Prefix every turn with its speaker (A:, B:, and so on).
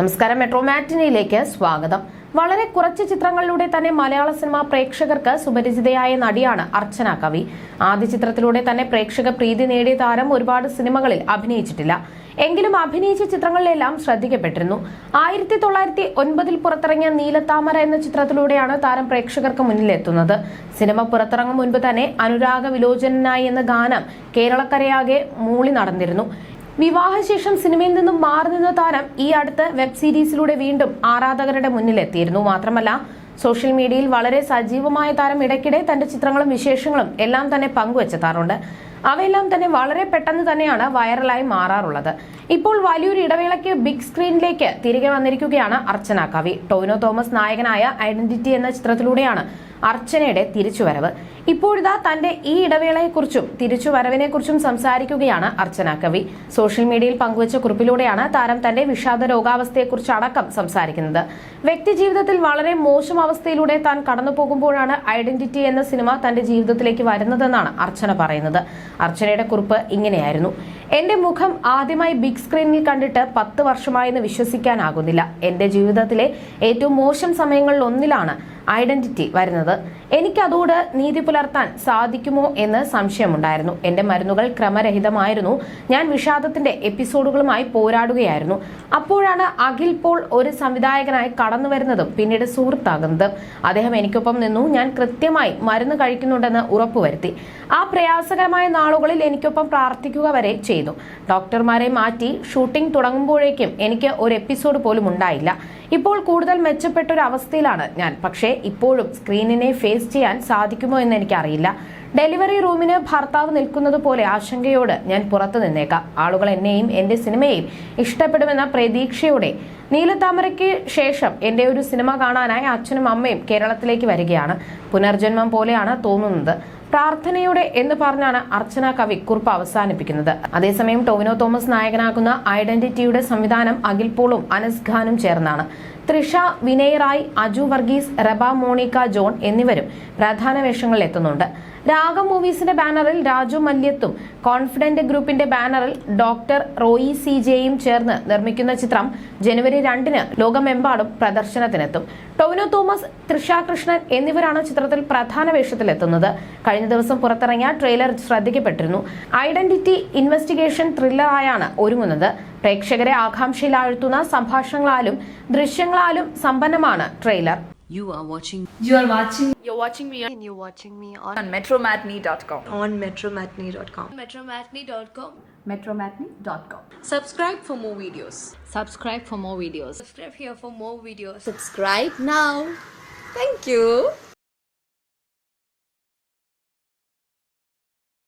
A: നമസ്കാരം. മെട്രോ മാറ്റിനിയിലേക്ക് സ്വാഗതം. വളരെ കുറച്ച് ചിത്രങ്ങളിലൂടെ തന്നെ മലയാള സിനിമ പ്രേക്ഷകർക്ക് സുപരിചിതയായ നടിയാണ് അർച്ചന കവി. ആദ്യ ചിത്രത്തിലൂടെ തന്നെ പ്രേക്ഷക പ്രീതി നേടിയ താരം ഒരുപാട് സിനിമകളിൽ അഭിനയിച്ചിട്ടില്ല. എങ്കിലും അഭിനയിച്ച ചിത്രങ്ങളിലെല്ലാം ശ്രദ്ധിക്കപ്പെട്ടിരുന്നു. ആയിരത്തി തൊള്ളായിരത്തി ഒൻപതിൽ പുറത്തിറങ്ങിയ നീലത്താമര എന്ന ചിത്രത്തിലൂടെയാണ് താരം പ്രേക്ഷകർക്ക് മുന്നിലെത്തുന്നത്. സിനിമ പുറത്തിറങ്ങും മുൻപ് തന്നെ അനുരാഗ വിലോചനായി എന്ന ഗാനം കേരളക്കരയാകെ മൂളി നടന്നിരുന്നു. വിവാഹശേഷം സിനിമയിൽ നിന്നും മാറി നിന്ന താരം ഈ അടുത്ത് വെബ് സീരീസിലൂടെ വീണ്ടും ആരാധകരുടെ മുന്നിലെത്തിയിരുന്നു. മാത്രമല്ല സോഷ്യൽ മീഡിയയിൽ വളരെ സജീവമായ താരം ഇടയ്ക്കിടെ തന്റെ ചിത്രങ്ങളും വിശേഷങ്ങളും എല്ലാം തന്നെ പങ്കുവച്ചെത്താറുണ്ട് അവയെല്ലാം തന്നെ വളരെ പെട്ടെന്ന് തന്നെയാണ് വൈറലായി മാറാറുള്ളത്. ഇപ്പോൾ വലിയൊരു ഇടവേളയ്ക്ക് ബിഗ് സ്ക്രീനിലേക്ക് തിരികെ വന്നിരിക്കുകയാണ് അർച്ചന കവി. ടോവിനോ തോമസ് നായകനായ ഐഡന്റിറ്റി എന്ന ചിത്രത്തിലൂടെയാണ് അർച്ചനയുടെ തിരിച്ചുവരവ്. ഇപ്പോഴിതാ തന്റെ ഈ ഇടവേളയെക്കുറിച്ചും തിരിച്ചുവരവിനെക്കുറിച്ചും സംസാരിക്കുകയാണ് അർച്ചന കവി. സോഷ്യൽ മീഡിയയിൽ പങ്കുവച്ച കുറിപ്പിലൂടെയാണ് താരം തന്റെ വിഷാദ രോഗാവസ്ഥയെക്കുറിച്ച് അടക്കം സംസാരിക്കുന്നത്. വ്യക്തി ജീവിതത്തിൽ വളരെ മോശം അവസ്ഥയിലൂടെ താൻ കടന്നു പോകുമ്പോഴാണ് ഐഡന്റിറ്റി എന്ന സിനിമ തന്റെ ജീവിതത്തിലേക്ക് വരുന്നതെന്നാണ് അർച്ചന പറയുന്നത്. അർച്ചനയുടെ കുറിപ്പ് ഇങ്ങനെയായിരുന്നു. എന്റെ മുഖം ആദ്യമായി ബിഗ് സ്ക്രീനിൽ കണ്ടിട്ട് പത്ത് വർഷമായെന്ന് വിശ്വസിക്കാനാകുന്നില്ല. എന്റെ ജീവിതത്തിലെ ഏറ്റവും മോശം സമയങ്ങളിൽ ഒന്നിലാണ് ഐഡന്റിറ്റി വരുന്നത്. എനിക്ക് അതോട് നീതി പുലർത്താൻ സാധിക്കുമോ എന്ന് സംശയമുണ്ടായിരുന്നു. എന്റെ മരുന്നുകൾ ക്രമരഹിതമായിരുന്നു. ഞാൻ വിഷാദത്തിന്റെ എപ്പിസോഡുകളുമായി പോരാടുകയായിരുന്നു. അപ്പോഴാണ് അഖിൽ പോൾ ഒരു സംവിധായകനായി കടന്നു വരുന്നതും പിന്നീട് സുഹൃത്താകുന്നതും. അദ്ദേഹം എനിക്കൊപ്പം നിന്നു. ഞാൻ കൃത്യമായി മരുന്ന് കഴിക്കുന്നുണ്ടെന്ന് ഉറപ്പുവരുത്തി. ആ പ്രയാസകരമായ നാളുകളിൽ എനിക്കൊപ്പം പ്രാർത്ഥിക്കുക വരെ ചെയ്തു. ഡോക്ടർമാരെ മാറ്റി ഷൂട്ടിംഗ് തുടങ്ങുമ്പോഴേക്കും എനിക്ക് ഒരു എപ്പിസോഡ് പോലും ഉണ്ടായില്ല. ഇപ്പോൾ കൂടുതൽ മെച്ചപ്പെട്ട ഒരു അവസ്ഥയിലാണ് ഞാൻ. പക്ഷേ ഇപ്പോഴും സ്ക്രീനിനെ ഫേസ് ചെയ്യാൻ സാധിക്കുമോ എന്ന് എനിക്കറിയില്ല. ഡെലിവറി റൂമിന് ഭർത്താവ് നിൽക്കുന്നത് പോലെ ആശങ്കയോട് ഞാൻ പുറത്തു നിന്നേക്കാം. ആളുകൾ എന്നെയും എന്റെ സിനിമയെയും ഇഷ്ടപ്പെടുമെന്ന പ്രതീക്ഷയോടെ നീലത്താമരയ്ക്ക് ശേഷം എന്റെ ഒരു സിനിമ കാണാനായി അച്ഛനും അമ്മയും കേരളത്തിലേക്ക് വരികയാണ്. പുനർജന്മം പോലെയാണ് തോന്നുന്നത്. പ്രാർത്ഥനയോടെ എന്ന് പറഞ്ഞാണ് അർച്ചന കവി കുറിപ്പ് അവസാനിപ്പിക്കുന്നത്. അതേസമയം ടോവിനോ തോമസ് നായകനാകുന്ന ഐഡന്റിറ്റിയുടെ സംവിധാനം അഖിൽ പോളും അനസ് ഖാനും ചേർന്നാണ്. തൃഷ വിനയ് റായ് അജു വർഗീസ് റബ മോണിക്ക ജോൺ എന്നിവരും പ്രധാന വേഷങ്ങളിൽ എത്തുന്നുണ്ട്. രാഗം മൂവീസിന്റെ ബാനറിൽ രാജു മല്യത്തും കോൺഫിഡന്റ് ഗ്രൂപ്പിന്റെ ബാനറിൽ ഡോക്ടർ റോയി സി ജെയും ചേർന്ന് നിർമ്മിക്കുന്ന ചിത്രം ജനുവരി രണ്ടിന് ലോകമെമ്പാടും പ്രദർശനത്തിനെത്തും. ടൊവിനോ തോമസ് തൃഷ കൃഷ്ണൻ എന്നിവരാണ് ചിത്രത്തിൽ പ്രധാന വേഷത്തിലെത്തുന്നത്. കഴിഞ്ഞ ദിവസം പുറത്തിറങ്ങിയ ട്രെയിലർ ശ്രദ്ധിക്കപ്പെട്ടിരുന്നു. ഐഡന്റിറ്റി ഇൻവെസ്റ്റിഗേഷൻ ത്രില്ലറായാണ് ഒരുങ്ങുന്നത്. പ്രേക്ഷകരെ ആകാംക്ഷയിലാഴ്ത്തുന്ന സംഭാഷണങ്ങളാലും ദൃശ്യങ്ങളാലും സമ്പന്നമാണ് trailer
B: You are watching
C: You are watching
D: You're watching me on,
E: and you're watching me on,
B: on metromatney.com.
E: on metromatney.com.
D: metromatney.com.
C: metromatney.com.
D: Subscribe for more videos.
B: Subscribe for more videos.
D: Subscribe here for more videos.
E: Subscribe now. Thank you.